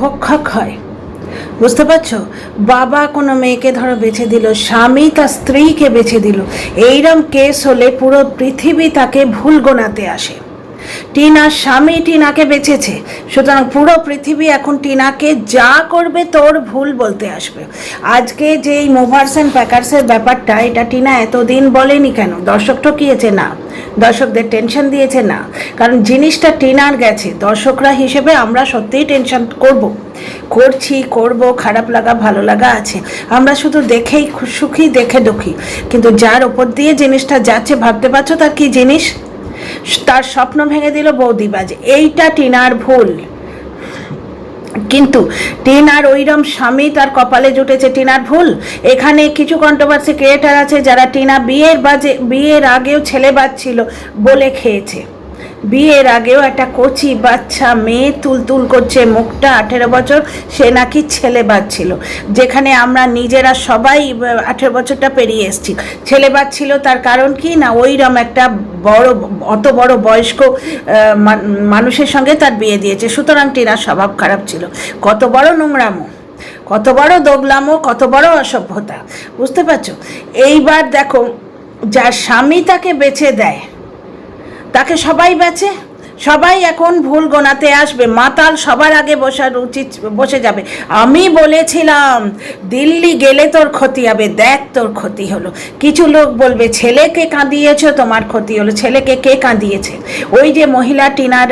ভক্ষক হয়। বুঝতে পারছ? বাবা কোনো মেয়েকে ধরো বেছে দিল, স্বামী তার স্ত্রীকে বেছে দিল। এইরম কেস হলে পুরো পৃথিবী তাকে ভুল গোনাতে আসে। টিনার স্বামী টিনাকে বেঁচেছে। সুতরাং পুরো পৃথিবী এখন টিনাকে যা করবে তোর ভুল বলতে আসবে। আজকে যে এই মুভার্স অ্যান্ড প্যাকার্সের ব্যাপারটা, এটা টিনা এতদিন বলেনি কেন? দর্শক ঠকিয়েছে না। দর্শকদের টেনশন দিয়েছে না। কারণ জিনিসটা টিনার গেছে। দর্শকরা হিসেবে আমরা সত্যিই টেনশন করব। করছি, করব, খারাপ লাগা, ভালো লাগা আছে। আমরা শুধু দেখেই সুখী দেখে দুঃখী। কিন্তু যার ওপর দিয়ে জিনিসটা যাচ্ছে, ভাবতে পারছ তার কি জিনিস? তার স্বপ্ন ভেঙে দিল বৌদিবাজ এইটা টিনার ভুল। কিন্তু টিনার ওইরম স্বামী তার কপালে জুটেছে টিনার ভুল। এখানে কিছু কন্ট্রোভার্সি ক্রিয়েটার আছে যারা টিনা বিয়ের বাজে বিয়ের আগেও ছেলে বাচ্ছিল বলে খেয়েছে। বিয়ের আগেও একটা কচি বাচ্চা মেয়ে তুলতুল করছে মুখটা আঠেরো বছর, সে নাকি ছেলে বাচ্ছিল যেখানে আমরা নিজেরা সবাই আঠেরো বছরটা পেরিয়ে এসেছি। ছেলে বাচ্ছিল তার কারণ কি না, ওইরম একটা বড়, অত বড় বয়স্ক মানুষের সঙ্গে তার বিয়ে দিয়েছে। সুতরাং টিনার স্বভাব খারাপ ছিল। কত বড় নোংরামো, কত বড় দোগলামো, কত বড় অসভ্যতা, বুঝতে পারছ? এইবার দেখো, যার স্বামী তাকে বেছে দেয় তাকে সবাই বেচে। সবাই এখন ভুল গোনাতে আসবে, মাতাল সবার আগে বসার উচিত, বসে যাবে। আমি বলেছিলাম, দিল্লি গেলে তোর ক্ষতি হবে, দেখ তোর ক্ষতি হলো। কিছু লোক বলবে, ছেলেকে কাঁদিয়েছ, তোমার ক্ষতি হলো। ছেলেকে কে কাঁদিয়েছে? ওই যে মহিলা টিনার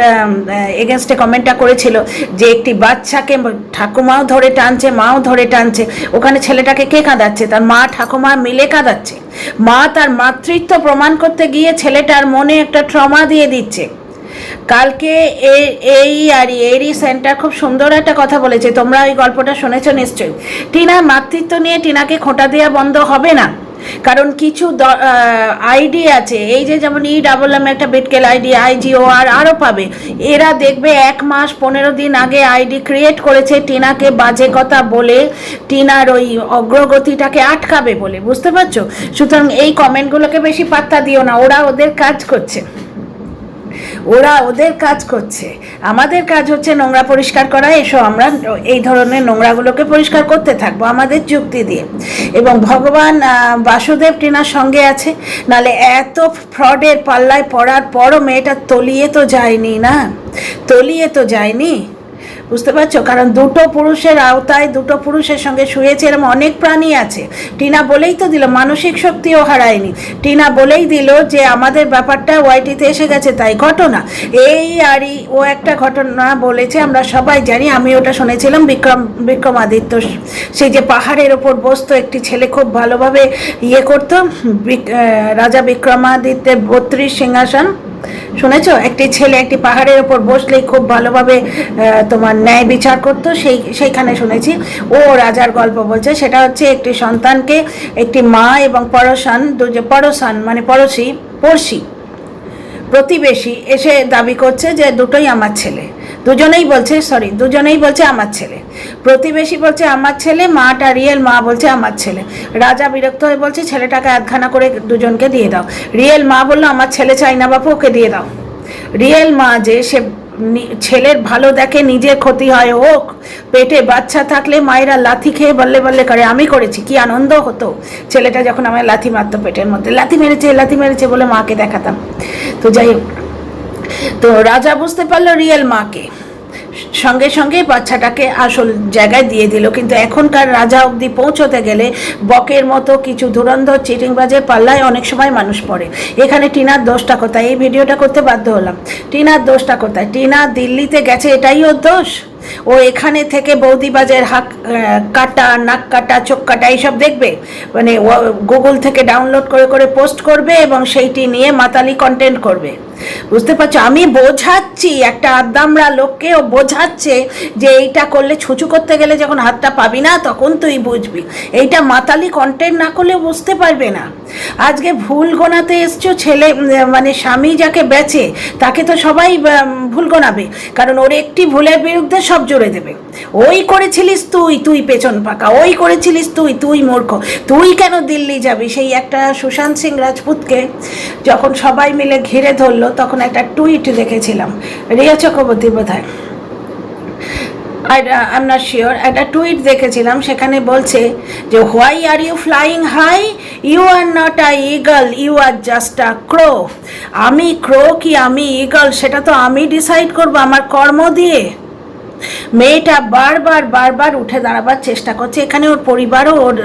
এগেনস্টে কমেন্টটা করেছিল যে একটি বাচ্চাকে ঠাকুমাও ধরে টানছে, মাও ধরে টানছে। ওখানে ছেলেটাকে কে কাঁদাচ্ছে? তার মা, ঠাকুমা মিলে কাঁদাচ্ছে। মা তার মাতৃত্ব প্রমাণ করতে গিয়ে ছেলেটার মনে একটা ট্রমা দিয়ে দিচ্ছে। কালকে এই আর এরই সেন্টার খুব সুন্দর একটা কথা বলেছে। তোমরা ওই গল্পটা শুনেছো নিশ্চয়ই। টিনার মাতৃত্ব নিয়ে টিনাকে খোঁটা দেওয়া বন্ধ হবে না। কারণ কিছু আইডি আছে। এই যে যেমন ই ডাবল এম একটা বিটকেল আইডি আইজিও আর আরও পাবে। এরা দেখবে এক মাস পনেরো দিন আগে আইডি ক্রিয়েট করেছে টিনাকে বাজে কথা বলে টিনার ওই অগ্রগতিটাকে আটকাবে বলে। বুঝতে পারছ? সুতরাং এই কমেন্টগুলোকে বেশি পাত্তা দিও না। ওরা ওদের কাজ করছে। ওরা ওদের কাজ করছে। আমাদের কাজ হচ্ছে নোংরা পরিষ্কার করা, এসো আমরা এই ধরনের নোংরাগুলোকে পরিষ্কার করতে থাকব আমাদের যুক্তি দিয়ে। এবং ভগবান বাসুদেব টিনার সঙ্গে আছে, নালে এত ফ্রডের পাল্লায় পড়ার পরও মেয়েটা তলিয়ে তো যায়নি না? তলিয়ে তো যায়নি? বুঝতে পারছ? কারণ দুটো পুরুষের আওতায় দুটো পুরুষের সঙ্গে শুয়েছে এরকম অনেক প্রাণী আছে। টিনা বলেই তো দিল, মানসিক শক্তিও হারায়নি। টিনা বলেই দিল যে, আমাদের ব্যাপারটা ওয়াইটিতে এসে গেছে, তাই ঘটনা। এই আরই ও একটা ঘটনা বলেছে, আমরা সবাই জানি, আমি ওটা শুনেছিলাম বিক্রম, বিক্রমাদিত্য। সেই যে পাহাড়ের ওপর বসতো, একটি ছেলে খুব ভালোভাবে ইয়ে করতো রাজা বিক্রমাদিত্যের বত্রিশ সিংহাসন। শুনেছো? একটি ছেলে একটি পাহাড়ের উপর বসলেই খুব ভালোভাবে তোমার ন্যায় বিচার করতো। সেই, সেইখানে শুনেছি। ও রাজার গল্প বলছে, সেটা হচ্ছে একটি সন্তানকে একটি মা এবং পরশান পরশান মানে পড়শি পড়শি প্রতিবেশী এসে দাবি করছে যে দুটোই আমার ছেলে। দুজনেই বলছে সরি দুজনেই বলছে আমার ছেলে। প্রতিবেশী বলছে আমার ছেলে মাটা রিয়েল মা বলছে আমার ছেলে। রাজা বিরক্ত হয়ে বলছে, ছেলেটাকে আধখানা করে দুজনকে দিয়ে দাও। রিয়েল মা বলল, আমার ছেলে চাই না বাপু, ওকে দিয়ে দাও। রিয়েল মা যে সে ছেলের ভালো দেখে নিজের ক্ষতি হয় হোক পেটে বাচ্চা থাকলে মায়েরা লাথি খেয়ে বললে বললে করে। আমি করেছি, কি আনন্দ হতো। ছেলেটা যখন আমার লাথি মারতো পেটের মধ্যে, লাথি মেরেছে লাথি মেরেছে বলে মাকে দেখাতাম। তো যাই হোক তো রাজা বুঝতে পারল রিয়েল মাকে। সঙ্গে সঙ্গে বাচ্চাটাকে আসল জায়গায় দিয়ে দিল। কিন্তু এখনকার রাজা অবধি পৌঁছতে গেলে বকের মতো কিছু ধুরন্ধর চিটিংবাজের পাল্লায় অনেক সময় মানুষ পড়ে। এখানে টিনার দোষটা কোথায়? এই ভিডিওটা করতে বাধ্য হলাম। টিনার দোষটা কোথায়? টিনা দিল্লিতে গেছে, এটাই ওর দোষ? ও এখানে থেকে বৌদিবাজের হাক কাটা, নাক কাটা, চোখ কাটা, এইসব দেখবে? মানে গুগল থেকে ডাউনলোড করে করে পোস্ট করবে এবং সেইটি নিয়ে মাতালি কন্টেন্ট করবে। বুঝতে পারছ? আমি বোঝাচ্ছি একটা আদ্দামরা লোককে ও বোঝাচ্ছে যে এইটা করলে ছুঁচু করতে গেলে যখন হাতটা পাবি না, তখন তুই বুঝবি। এইটা মাতালি কন্টেন্ট না করলে বুঝতে পারবে না। আজকে ভুল গোনাতে এসছো ছেলে মানে স্বামী যাকে বেচে, তাকে তো সবাই ভুল গোনাবে। কারণ ওর একটি ভুলের বিরুদ্ধে সব জুড়ে দেবে। ওই করেছিলিস তুই তুই পেছন পাকা। ওই করেছিলিস তুই তুই মূর্খ। তুই কেন দিল্লি যাবি? সেই একটা সুশান্ত সিং রাজপুতকে যখন সবাই মিলে ঘিরে ধরলো, তখন একটা টুইট দেখেছিলাম। রিয়া চক্রবর্তী বোধ আই এম নট শিওর একটা টুইট দেখেছিলাম, সেখানে বলছে যে why are you flying high you are not a eagle you are just a crow আমি ক্রো কি আমি ইগল সেটা তো আমি ডিসাইড করব আমার কর্ম দিয়ে। মেয়েটা বারবার বারবার উঠে দাঁড়াবার চেষ্টা করছে। এখানে ওর পরিবারও ওর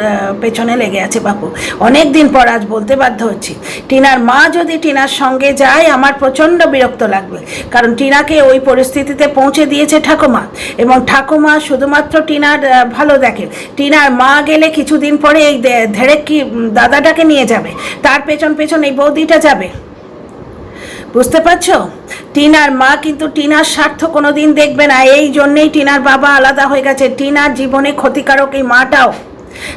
পেছনে লেগে আছে বাপু। অনেক দিন পর আজ বলতে বাধ্য হচ্ছি। টিনার মা যদি টিনার সঙ্গে যায়, আমার প্রচণ্ড বিরক্ত লাগবে। কারণ টিনাকে ওই পরিস্থিতিতে পৌঁছে দিয়েছে ঠাকুমা। এবং ঠাকুমা শুধুমাত্র টিনার ভালো দেখে। টিনার মা গেলে কিছুদিন পরে এই ধেড়েক কি দাদাটাকে নিয়ে যাবে। তার পেছন পেছন এই বৌদিটা যাবে। বুঝতে পারছ? টিনার মা কিন্তু টিনার স্বার্থ কোনো দিন দেখবে না। এই জন্যেই টিনার বাবা আলাদা হয়ে গেছে। টিনার জীবনে ক্ষতিকারক এই মাটাও।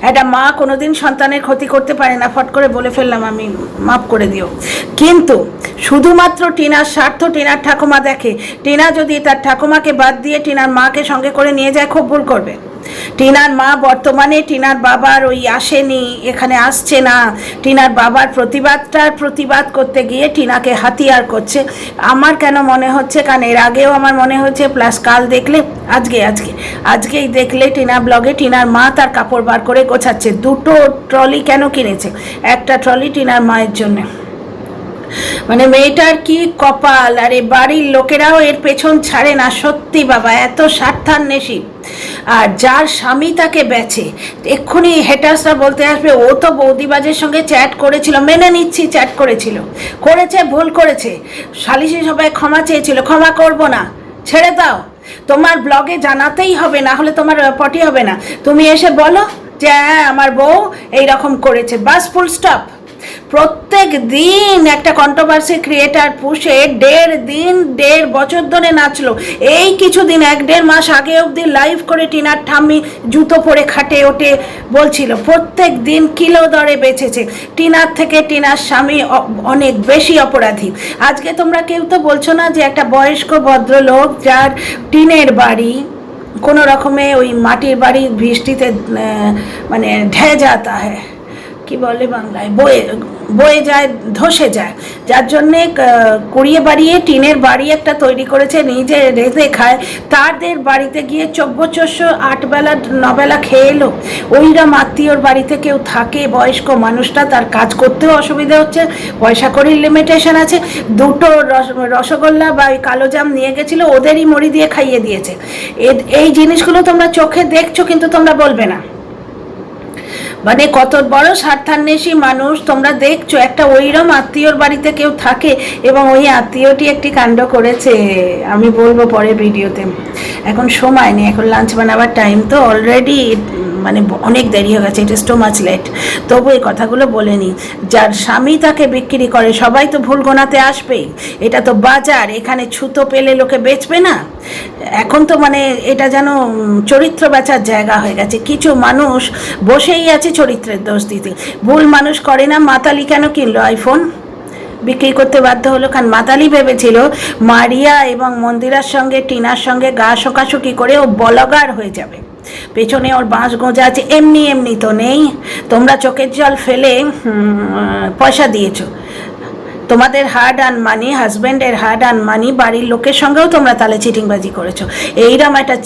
একটা মা কোনোদিন সন্তানের ক্ষতি করতে পারে না। ফট করে বলে ফেললাম আমি। মাফ করে দিও। কিন্তু শুধুমাত্র টিনার স্বার্থ টিনার ঠাকুমা দেখে। টিনা যদি তার ঠাকুমাকে বাদ দিয়ে টিনার মাকে সঙ্গে করে নিয়ে যায়, খুব ভুল করবে। টিনার মা বর্তমানে টিনার বাবার ওই আসেনি, এখানে আসছে না। টিনার বাবার প্রতিবাদটার প্রতিবাদ করতে গিয়ে টিনাকে হাতিয়ার করছে। আমার কেন মনে হচ্ছে, কারণ এর আগেও আমার মনে হচ্ছে প্লাস কাল দেখলে, আজকে আজকে, আজকেই দেখলে টিনা ব্লগে টিনার মা তার কাপড় বার করে গোছাচ্ছে। দুটো ট্রলি কেন কিনেছে? একটা ট্রলি টিনার মায়ের জন্যে। মানে মেয়েটার কি কপাল? আর এই বাড়ির লোকেরাও এর পেছন ছাড়ে না, সত্যি বাবা, এত স্বার্থান্বেষী। আর যার স্বামী তাকে বেচে, এক্ষুনি হেটার্সরা বলতে আসবে, ও তো বৌদিবাজের সঙ্গে চ্যাট করেছিল, মেনে নিচ্ছি চ্যাট করেছিল। করেছে, ভুল করেছে। সালিশি সবাই ক্ষমা চেয়েছিল, ক্ষমা করব না। ছেড়ে দাও। তোমার ব্লগে জানাতেই হবে, না হলে তোমার পটি হবে না। তুমি এসে বলো যে হ্যাঁ আমার বউ এই রকম করেছে। বাস, ফুল স্টপ। প্রত্যেক দিন একটা কন্ট্রোভার্সি ক্রিয়েটার পুষে দেড় দিন, দেড় বছর ধরে নাচলো। এই কিছুদিন, এক দেড় মাস আগে অবধি লাইভ করে টিনার ঠাম্মি জুতো পরে খাটে ওঠে বলছিল প্রত্যেক দিন কিলো দরে বেঁচেছে। টিনার থেকে টিনার স্বামী অনেক বেশি অপরাধী। আজকে তোমরা কেউ তো বলছো না যে একটা বয়স্ক ভদ্রলোক যার টিনের বাড়ি কোনো রকমে ওই মাটির বাড়ি বৃষ্টিতে মানে ঢে যাতা হয়। কি বলে বাংলায়? বয়ে বয়ে যায়, ধসে যায়। যার জন্যে কুড়িয়ে বাড়িয়ে, টিনের বাড়ি একটা তৈরি করেছে, নিজে রেঁধে খায়। তাদের বাড়িতে গিয়ে চব্বচস্য আটবেলা, নবেলা খেয়ে এলো। ওইরম আত্মীয়র বাড়িতে কেউ থাকে, বয়স্ক মানুষটা তার কাজ করতেও অসুবিধা হচ্ছে, পয়সা করির লিমিটেশন আছে। দুটো রস- রসগোল্লা বা ওই কালোজাম নিয়ে গেছিল, ওদেরই মুড়ি দিয়ে খাইয়ে দিয়েছে। এই জিনিসগুলো তোমরা চোখে দেখছ, কিন্তু তোমরা বলবে না। মানে কত বড় স্বার্থান্বেষী মানুষ। তোমরা দেখছ, একটা ওইরম আত্মীয়র বাড়িতে কেউ থাকে এবং ওই আত্মীয়টি একটি কাণ্ড করেছে। আমি বলব পরে ভিডিওতে। এখন সময় নেই, এখন লাঞ্চ বানাবার টাইম তো অলরেডি মানে অনেক দেরি হয়ে গেছে it is too much late তবু এই কথাগুলো বলে নিই যার স্বামী তাকে বিক্রি করে, সবাই তো ভুল গোনাতে আসবেই। এটা তো বাজার, এখানে ছুতো পেলে লোকে বেচবে না। এখন তো মানে এটা যেন চরিত্র বেচার জায়গা হয়ে গেছে। কিছু মানুষ বসেই আছে চরিত্রের দোষ দিতে। ভুল মানুষ করে না, মাতালি কেন কিনলো আইফোন বিক্রি করতে বাধ্য হলো, কারণ মাতালি ভেবেছিল মারিয়া এবং মন্দিরার সঙ্গে, টিনার সঙ্গে গা শোকাশুকি করে ও বলগার হয়ে যাবে। পেছনে ওর বাঁশ গোঁজা আছে, এমনি এমনি তো নেই। তোমরা চোখের জল ফেলে পয়সা দিয়েছ। তোমাদের হার্ড আন মানি হাজব্যান্ডের হার্ড আন মানি বাড়ির লোকের সঙ্গেও তোমরা তাহলে চিটিংবাজি করেছ। এইরকম একটা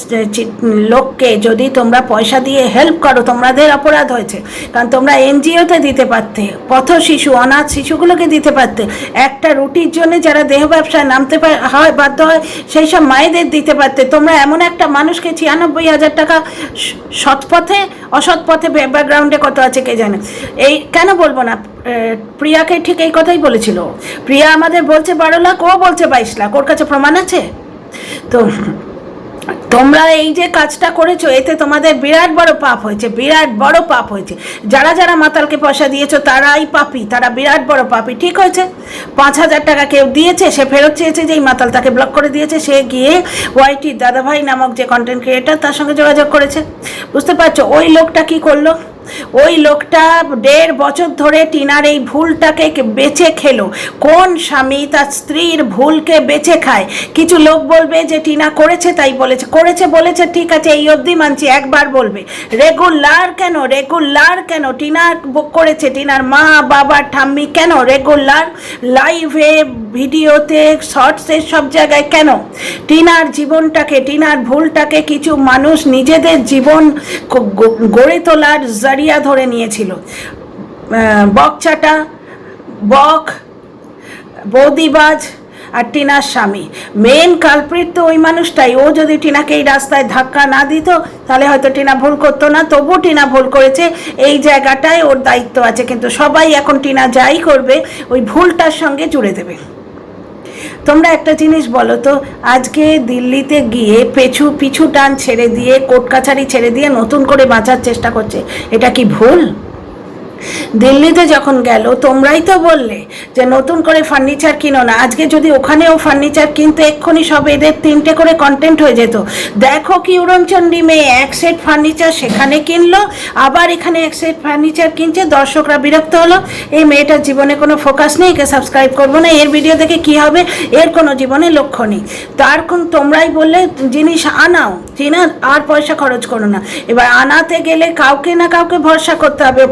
লোককে যদি তোমরা পয়সা দিয়ে হেল্প করো, তোমাদের অপরাধ হয়েছে। কারণ তোমরা এনজিওতে দিতে পারতে, পথ শিশু, অনাথ শিশুগুলোকে দিতে পারতে। একটা রুটির জন্য যারা দেহ ব্যবসায় নামতে হয়, বাধ্য হয়, সেই সব মায়েদের দিতে পারতে। তোমরা এমন একটা মানুষকে ছিয়ানব্বই হাজার টাকা স- সৎ পথে অসৎ পথে ব্যাকগ্রাউন্ডে কত আছে কে জানে? এই, কেন বলব না? প্রিয়াকে ঠিক এই কথাই বলেছিল। প্রিয়া আমাদের বলছে, বারো লাখ, ও বলছে বাইশ লাখ, ওর কাছে প্রমাণ আছে? তো তোমরা এই যে কাজটা করেছ, এতে তোমাদের বিরাট বড় পাপ হয়েছে, বিরাট বড় পাপ হয়েছে। যারা যারা মাতালকে পয়সা দিয়েছ, তারাই পাপি, তারা বিরাট বড় পাপি, ঠিক হয়েছে? পাঁচ হাজার টাকা কেউ দিয়েছে, সে ফেরত চেয়েছে যে এই মাতাল তাকে ব্লক করে দিয়েছে, সে গিয়ে ওয়াইটি দাদাভাই নামক যে কন্টেন্ট ক্রিয়েটার তার সঙ্গে যোগাযোগ করেছে। বুঝতে পারছ? ওই লোকটা কি করল? ওই লোকটা দেড় বছর ধরে টিনার এই ভুলটাকে বেছে খেলো। কোন স্বামী তার স্ত্রীর ভুলকে বেছে খায়? কিছু লোক বলবে যে টিনা করেছে তাই বলেছে। করেছে বলেছে, ঠিক আছে, এই অবধি মানছি, একবার বলবে। রেগুলার কেন? রেগুলার কেন? টিনা করেছে, টিনার মা, বাবা, ঠাম্মি কেন? রেগুলার লাইভে, ভিডিওতে শর্টসের সব জায়গায় কেন? টিনার জীবনটাকে, টিনার ভুলটাকে কিছু মানুষ নিজেদের জীবন গড়ে তোলার জারিয়া ধরে নিয়েছিল। বকচাটা বক বৌদিবাজ আর টিনার স্বামী। মেন কালপ্রিট তো ওই মানুষটাই। ও যদি টিনাকে এই রাস্তায় ধাক্কা না দিত, তাহলে হয়তো টিনা ভুল করতো না। তবু টিনা ভুল করেছে। এই জায়গাটায় ওর দায়িত্ব আছে। কিন্তু সবাই এখন টিনা যাই করবে, ওই ভুলটার সঙ্গে জুড়ে দেবে। তোমরা একটা জিনিস বলো তো, আজকে দিল্লিতে গিয়ে পেছু পিছু টান ছেড়ে দিয়ে কোর্ট কাছারি ছেড়ে দিয়ে নতুন করে বাঁচার চেষ্টা করছে, এটা কি ভুল? দিল্লিতে যখন গেল, তোমরাই তো বললে যে নতুন করে ফার্নিচার কিনো না। আজকে যদি ওখানেও ফার্নিচার কিনতে এক্ষুনি সব এদের তিনটে করে কন্টেন্ট হয়ে যেত। দেখো কি উড়নচণ্ডী মেয়ে, এক সেট ফার্নিচার সেখানে কিনলো, আবার এখানে এক সেট ফার্নিচার কিনছে, দর্শকরা বিরক্ত হলো। এই মেয়েটার জীবনে কোনো ফোকাস নেই, একে সাবস্ক্রাইব করব না, এর ভিডিও দেখে কি হবে, এর কোনো জীবনে লক্ষ্য নেই। তার কোন তোমরাই বললে, জিনিস আনাও না আর পয়সা খরচ করো না। এবার আনাতে গেলে কাউকে না কাউকে ভরসা করতে হবে।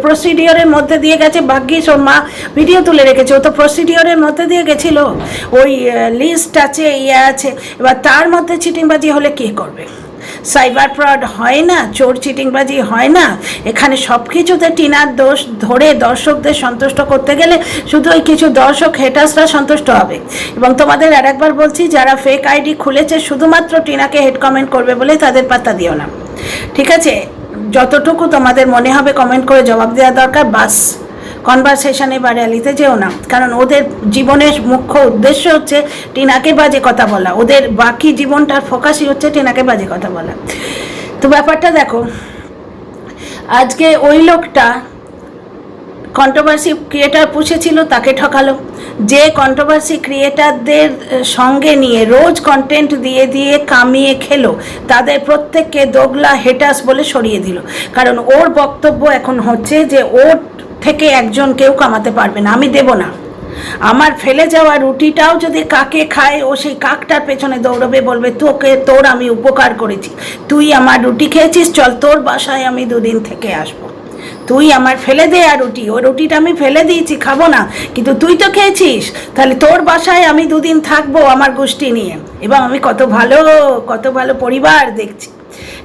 প্রসিডিওরের মধ্যে দিয়ে গেছে, ভাগ্যিস ওর মা ভিডিও তুলে রেখেছে, ও তো প্রসিডিওরের মধ্যে দিয়ে গেছিল। ওই লিস্ট আছে ইয়ে আছে, এবার তার মধ্যে চিটিংবাজি হলে কে করবে? সাইবার ফ্রড হয় না, চোর চিটিংবাজি হয় না, এখানে সব কিছুতে টিনার দোষ ধরে দর্শকদের সন্তুষ্ট করতে গেলে শুধু ওই কিছু দর্শক হেটার্সরা সন্তুষ্ট হবে। এবং তোমাদের আর একবার বলছি, যারা ফেক আইডি খুলেছে, শুধুমাত্র টিনাকে হেড কমেন্ট করবে বলে তাদের পাত্তা দিও না। ঠিক আছে? যতটুকু তোমাদের মনে হবে কমেন্ট করে জবাব দেওয়া দরকার, বাস কনভারসেশনে বা র্যালিতে যেও না। কারণ ওদের জীবনের মুখ্য উদ্দেশ্য হচ্ছে টিনাকে বাজে কথা বলা। ওদের বাকি জীবনটার ফোকাসই হচ্ছে টিনাকে বাজে কথা বলা। তো ব্যাপারটা দেখো, আজকে ওই লোকটা কন্ট্রোভার্সি ক্রিয়েটার পুষেছিল, তাকে ঠকালো। যে কন্ট্রোভার্সি ক্রিয়েটারদের সঙ্গে নিয়ে রোজ কন্টেন্ট দিয়ে দিয়ে কামিয়ে খেলো, তাদের প্রত্যেককে দোগলা হেটাস বলে সরিয়ে দিল। কারণ ওর বক্তব্য এখন হচ্ছে যে, ওর থেকে একজন কেউ কামাতে পারবে না, আমি দেব না। আমার ফেলে যাওয়া রুটিটাও যদি কাকে খায়, ও সেই কাকটার পেছনে দৌড়বে, বলবে, তোকে, তোর আমি উপকার করেছি। তুই আমার রুটি খেয়েছিস, চল তোর বাসায় আমি দুদিন থেকে আসব। তুই আমার ফেলে দে আর রুটি। ওই রুটিটা আমি ফেলে দিয়েছি, খাব না। কিন্তু তুই তো খেয়েছিস। তাহলে তোর বাসায় আমি দুদিন থাকব আমার গোষ্ঠী নিয়ে। এবং আমি কত ভালো কত ভালো পরিবার দেখছি।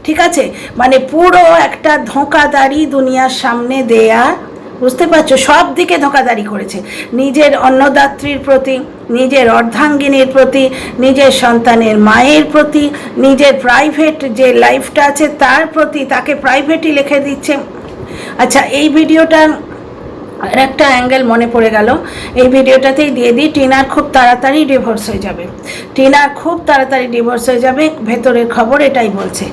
ঠিক আছে? মানে পুরো একটা ধোঁকাদারি দুনিয়ার সামনে দেয়া। বুঝতে পারছ? সব দিকে ধোঁকাদারি করেছে। নিজের অন্নদাত্রীর প্রতি, নিজের অর্ধাঙ্গিনীর প্রতি, নিজের সন্তানের মায়ের প্রতি, নিজের প্রাইভেট যে লাইফটা আছে তার প্রতি তাকে প্রাইভেটই লিখে দিচ্ছে। আচ্ছা এই ভিডিওটা আর একটা অ্যাঙ্গেল মনে পড়ে গেল। এই ভিডিওটাতেই দিয়ে দিই, টিনার খুব তাড়াতাড়ি ডিভোর্স হয়ে যাবে। টিনার খুব তাড়াতাড়ি ডিভোর্স হয়ে যাবে, ভেতরের খবর এটাই বলছে।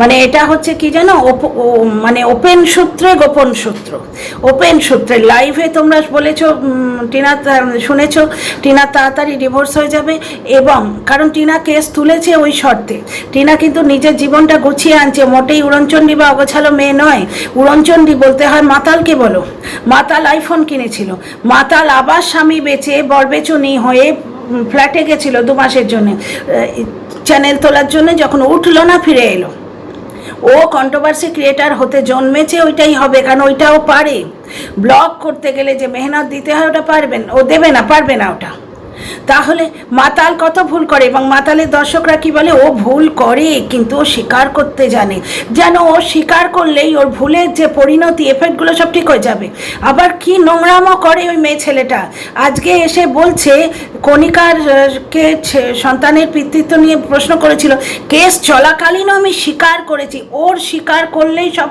মানে এটা হচ্ছে কি জানো মানে ওপেন সূত্রে গোপন সূত্র। ওপেন সূত্রে লাইভে তোমরা বলেছ টিনা শুনেছো, টিনা তাড়াতাড়ি ডিভোর্স হয়ে যাবে এবং, কারণ টিনা কেস তুলেছে ওই শর্তে। টিনা কিন্তু নিজের জীবনটা গুছিয়ে আনছে, মোটেই উড়নচণ্ডী বা অগোছালো মেয়ে নয়। উড়নচণ্ডী বলতে হয় মাতালকে বলো। মাতাল আইফোন কিনেছিল। মাতাল আবার স্বামী বেচে বরবেচুনি হয়ে ফ্ল্যাটে গেছিল দু মাসের জন্য। চ্যানেল তোলার জন্য যখন উঠল না, ফিরে এলো। ও কন্ট্রোভার্সি ক্রিয়েটার হতে জন্মেছে ওইটাই হবে, কারণ ওইটাও পারে। ব্লগ করতে গেলে যে মেহনত দিতে হয়, ওটা পারবেন, ও দেবে না, পারবে না ওটা। তাহলে মাতাল কত ভুল করে এবং মাতালের দর্শকরা কি বলে, ও ভুল করে, কিন্তু ও স্বীকার করতে জানে। যেন ও স্বীকার করলেই ওর ভুলের যে পরিণতি এফেক্টগুলো সব ঠিক হয়ে যাবে। আবার কি নোংরামও করে ওই মেয়ে ছেলেটা? আজকে এসে বলছে, কণিকার কে সন্তানের পিতৃত্ব নিয়ে প্রশ্ন করেছিল, কেস চলাকালীনও আমি স্বীকার করেছি। ওর স্বীকার করলেই সব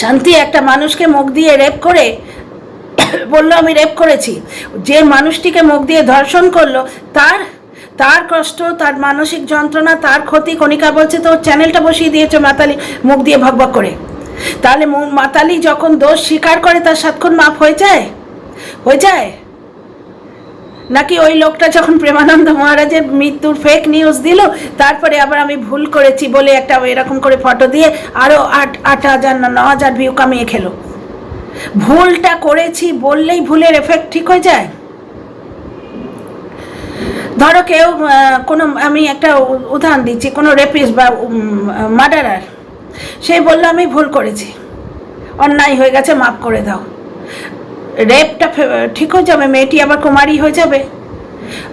শান্তি, একটা মানুষকে মুখ দিয়ে রেপ করে বলল, আমি রেপ করেছি। যে মানুষটিকে মুখ দিয়ে ধর্ষণ করল, তার তার কষ্ট, তার মানসিক যন্ত্রণা, তার ক্ষতি, কণিকা বলছে তো চ্যানেলটা বসিয়ে দিয়েছে মাতালি, মুখ দিয়ে ভকভক করে। তাহলে মাতালি যখন দোষ স্বীকার করে, তার সাতক্ষণ মাপ হয়ে যায়? হয়ে যায়? নাকি ওই লোকটা যখন প্রেমানন্দ মহারাজের মৃত্যুর ফেক নিউজ দিল, তারপরে আবার আমি ভুল করেছি বলে একটা এরকম করে ফটো দিয়ে আরও আট আট হাজার না, ন হাজার ভিউ কামিয়ে খেলো? ভুলটা করেছি বললেই ভুলের এফেক্ট ঠিক হয়ে যায়? ধরো কেউ কোনো, আমি একটা উদাহরণ দিচ্ছি, কোনো রেপিস বা মার্ডারার সে বলল, আমি ভুল করেছি। অন্যায় হয়ে গেছে, মাফ করে দাও। রেপটা ঠিক হয়ে যাবে, মেয়েটি আবার কুমারী হয়ে যাবে।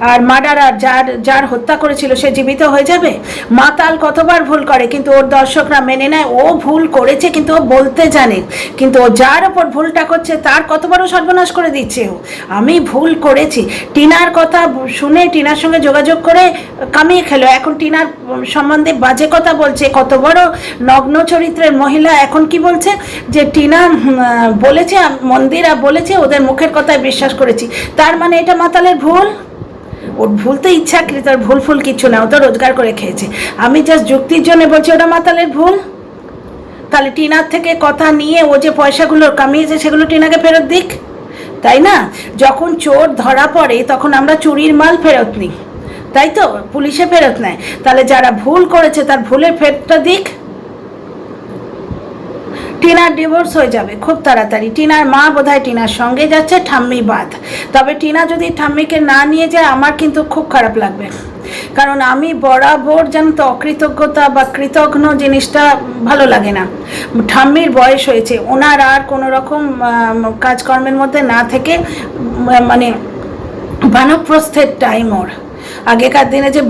আর মার্ডারার যার যার হত্যা করেছিল সে জীবিত হয়ে যাবে? মাতাল কতবার ভুল করে, কিন্তু ওর দর্শকরা মেনে নেয়, ও ভুল করেছে কিন্তু ও বলতে জানে। কিন্তু ও যার ওপর ভুলটা করছে, তার কতবারও সর্বনাশ করে দিচ্ছে ও। আমি ভুল করেছি। টিনার কথা শুনে টিনার সঙ্গে যোগাযোগ করে কামিয়ে খেলো। এখন টিনার সম্বন্ধে বাজে কথা বলছে। কত বড় নগ্ন চরিত্রের মহিলা এখন কি বলছে? যে টিনা বলেছে, মন্দিরা বলেছে, ওদের মুখের কথায় বিশ্বাস করেছি। তার মানে এটা মাতালের ভুল? ওর ভুল তো ইচ্ছাকৃত ওর ভুল ফুল কিচ্ছু না ও তো রোজগার করে খেয়েছে। আমি জাস্ট যুক্তির জন্য বলছি, ওটা মাতালের ভুল। তাহলে টিনার থেকে কথা নিয়ে ও যে পয়সাগুলো কামিয়েছে, সেগুলো টিনাকে ফেরত দিক। তাই না? যখন চোর ধরা পড়ে, তখন আমরা চুরির মাল ফেরত নিই। তাই তো? পুলিশে ফেরত নেয়। তাহলে যারা ভুল করেছে, তার ভুলের ফেরতটা দিক। টিনার ডিভোর্স হয়ে যাবে, খুব তাড়াতাড়ি। টিনার মা বোধহয় টিনার সঙ্গে যাচ্ছে, ঠাম্মি বাদ। তবে টিনা যদি ঠাম্মিকে না নিয়ে যায়, আমার কিন্তু খুব খারাপ লাগবে। কারণ আমি বরাবর যেন তো অকৃতজ্ঞতা বা কৃতজ্ঞ জিনিসটা ভালো লাগে না। ঠাম্মির বয়স হয়েছে, ওনার আর কোনো রকম কাজকর্মের মধ্যে না থেকে মানে বানপ্রস্থের টাইম ওর। আগেকার দিনে যে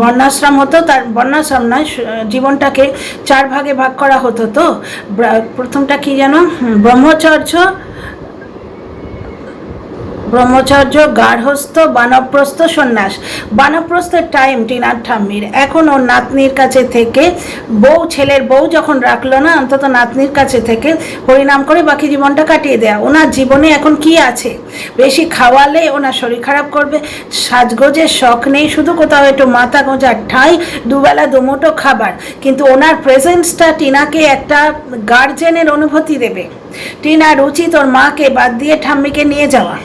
বর্ণাশ্রম হতো, তার বর্ণাশ্রম নয় জীবনটাকে চার ভাগে ভাগ করা হতো তো। প্রথমটা কি যেন? ব্রহ্মচর্য ব্রহ্মচর্য, গার্হস্থ, বানপ্রস্থ সন্ন্যাস। বানপ্রস্থের টাইম টিনার ঠাম্মির। এখন ওর নাতনির কাছে থেকে বউ, ছেলের বউ যখন রাখল না, অন্তত নাতনির কাছে থেকে হরিনাম করে বাকি জীবনটা কাটিয়ে দেয়া। ওনার জীবনে এখন কি আছে? বেশি খাওয়ালে ওনার শরীর খারাপ করবে। সাজগোজের শখ নেই, শুধু কোথাও একটু মাথা গোঁজার ঠাঁই, দুবেলা দুমুটো খাবার। কিন্তু ওনার প্রেজেন্সটা টিনাকে একটা গার্জেনের অনুভূতি দেবে। টিনার উচিত ওর মাকে বাদ দিয়ে ঠাম্মিকে নিয়ে যাওয়া।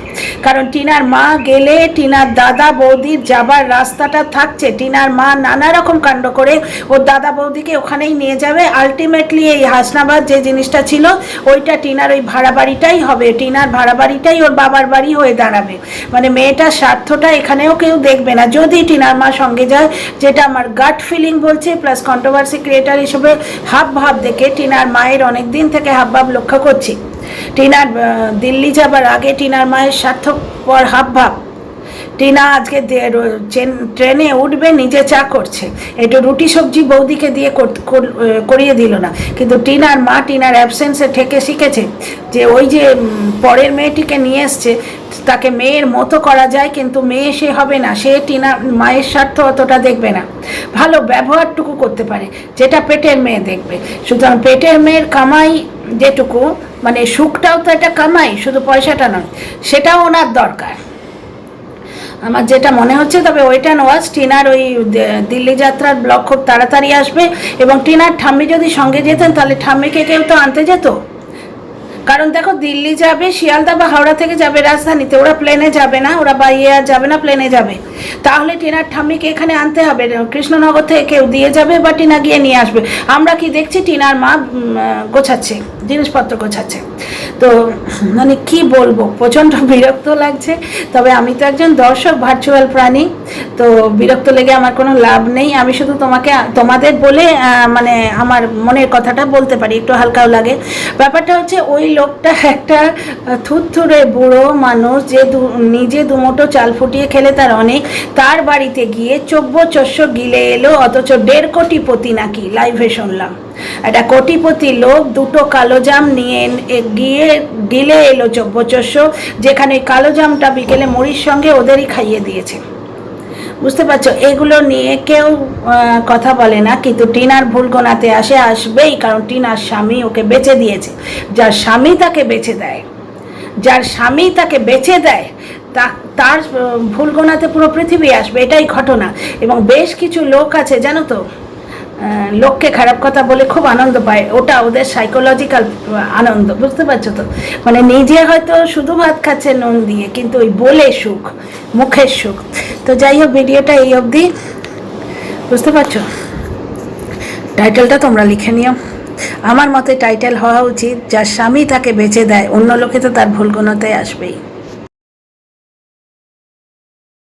কারণ টিনার মা গেলে টিনার দাদা বৌদির যাবার রাস্তাটা থাকছে। টিনার মা নানা রকম কাণ্ড করে ওর দাদা বৌদিকে ওখানেই নিয়ে যাবে। আলটিমেটলি এই হাসনাবাদ যে জিনিসটা ছিল, ওইটা টিনার ওই ভাড়া বাড়িটাই হবে। টিনার ভাড়া বাড়িটাই ওর বাবার বাড়ি হয়ে দাঁড়াবে। মানে মেয়েটার স্বার্থটা এখানেও কেউ দেখবে না। যদি টিনার মা সঙ্গে যায়, যেটা আমার গাট ফিলিং বলছে প্লাস কন্ট্রোভার্সি ক্রিয়েটার হিসেবে হাব ভাব দেখে টিনার মায়ের অনেক দিন থেকে হাব ভাব লক্ষ্য করছি টিনার দিল্লি যাবার আগে টিনার মায়ের স্বার্থপর হাব ভাব টিনা আজকে ট্রেনে উঠবে, নিজে চা করছে। একটু রুটি সবজি বৌদিকে দিয়ে করিয়ে দিল না। কিন্তু টিনার মা টিনার অ্যাবসেন্সে ঠেকে শিখেছে যে ওই যে পরের মেয়েটিকে নিয়ে এসছে, তাকে মেয়ের মতো করা যায়, কিন্তু মেয়ে সে হবে না। সে টিনার মায়ের স্বার্থ অতটা দেখবে না। ভালো ব্যবহারটুকু করতে পারে, যেটা পেটের মেয়ে দেখবে। সুতরাং পেটের মেয়ের কামাই যেটুকু মানে সুখটাও তো একটা কামাই, শুধু পয়সাটা নয়, সেটাও ওনার দরকার। আমার যেটা মনে হচ্ছে, তবে ওইটা ওয়াজ টিনার ওই দিল্লি যাত্রার ব্লক খুব তাড়াতাড়ি আসবে এবং টিনার ঠাম্মি যদি সঙ্গে যেতেন, তাহলে ঠাম্মিকে কেউ তো আনতে যেত? কারণ দেখো দিল্লি যাবে, শিয়ালদা বা হাওড়া থেকে যাবে রাজধানীতে। ওরা প্লেনে যাবে না, ওরা বা ইয়ে আর যাবে না প্লেনে যাবে। তাহলে টিনার ঠাম্মিকে এখানে আনতে হবে। কৃষ্ণনগর থেকে কেউ দিয়ে যাবে বা টিনা গিয়ে নিয়ে আসবে। আমরা কি দেখছি টিনার মা গোছাচ্ছে, জিনিসপত্র গোছাচ্ছে। তো মানে কি বলব, প্রচণ্ড বিরক্ত লাগছে। তবে আমি তো একজন দর্শক ভার্চুয়াল প্রাণী। তো বিরক্ত লেগে আমার কোনো লাভ নেই। আমি শুধু তোমাকে, তোমাদের বলে মানে আমার মনের কথাটা বলতে পারি, একটু হালকাও লাগে। ব্যাপারটা হচ্ছে ওই লোকটা একটা আহ, থুরথুরে বুড়ো মানুষ যে নিজে দুমোটো চাল ফুটিয়ে খেলে তার অনেক। তার বাড়িতে গিয়ে চব্য চস্য গিলে এলো অথচ দেড় কোটি পতি নাকি লাইভে শুনলাম। একটা কোটিপতি লোক দুটো কালো জাম নিয়ে গিয়ে গিলে এলো চব্য চস্য যেখানে ওই কালো জামটা বিকেলে মুড়ির সঙ্গে ওদেরই খাইয়ে দিয়েছে। বুঝতে পারছ? এগুলো নিয়ে কেউ কথা বলে না, কিন্তু টিনার ভুল গোনাতে আসে, আসবেই, কারণ টিনার স্বামী ওকে বেছে দিয়েছে। যার স্বামী তাকে বেছে দেয়, যার স্বামী তাকে বেছে দেয় তার ভুল গোনাতে পুরো পৃথিবী আসবে, এটাই ঘটনা। এবং বেশ কিছু লোক আছে, জানো তো লোককে খারাপ কথা বলে খুব আনন্দ পায়। ওটা ওদের সাইকোলজিক্যাল আনন্দ, বুঝতে পারছ তো? মানে নিজে হয়তো শুধু ভাত খাচ্ছে নুন দিয়ে, কিন্তু ওই বলে সুখ, মুখের সুখ। তো যাই হোক, ভিডিওটা এই অবধি। বুঝতে পারছ? টাইটেলটা তোমরা লিখে নিও। আমার মতে টাইটেল হওয়া উচিত। যার স্বামী তাকে বেঁচে দেয়, অন্য লোকে তো তার ভুল গুণতে আসবেই।